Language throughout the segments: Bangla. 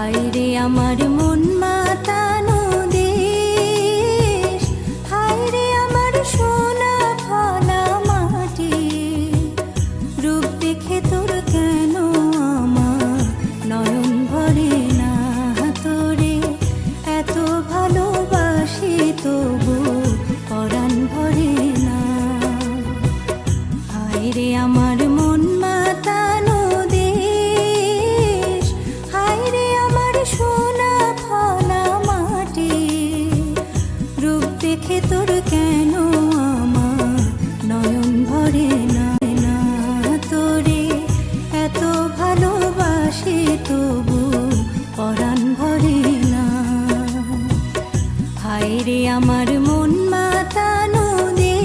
হাইরে আমার মন আমার মন মাতানো দেশ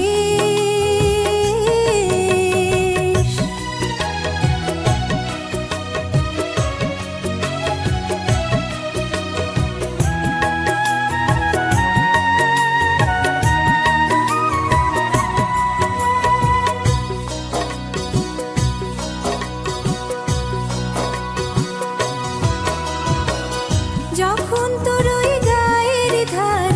যখন তোর ওই গায়ের ধার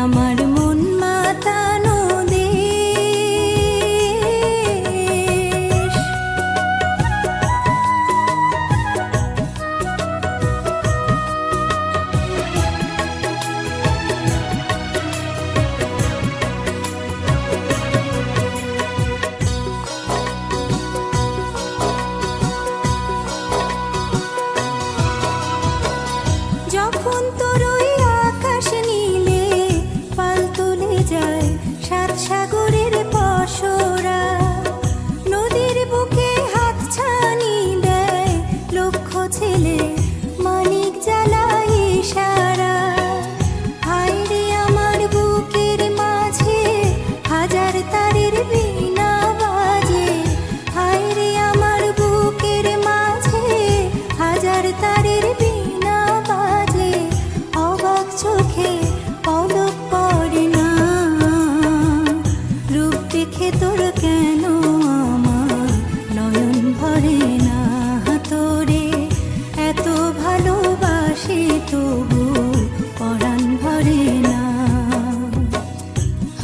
আমার মন মাতানো দেশ যখন তোর ওই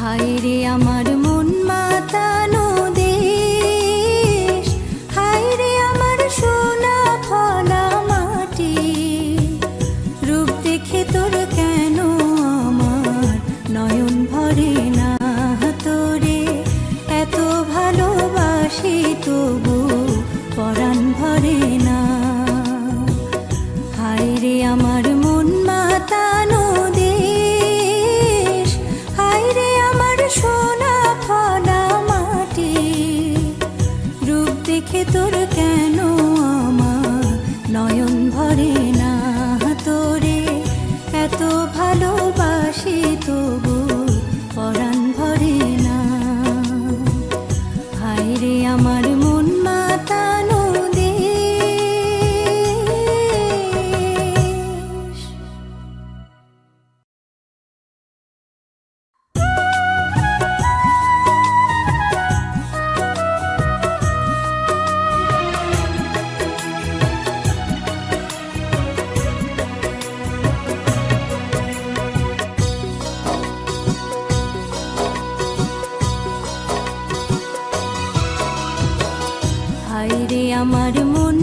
হায় রে আমার মন রে আমার সোনা মাটি। রূপ দেখে কেন আমার নয়ন ভরে না এত ভালোবাসি তবু পরাণ ভরে না করে না তোরে এত ভালোবাসি তবু পরাণ ভরে না। হায় রে আমার রে আমার মন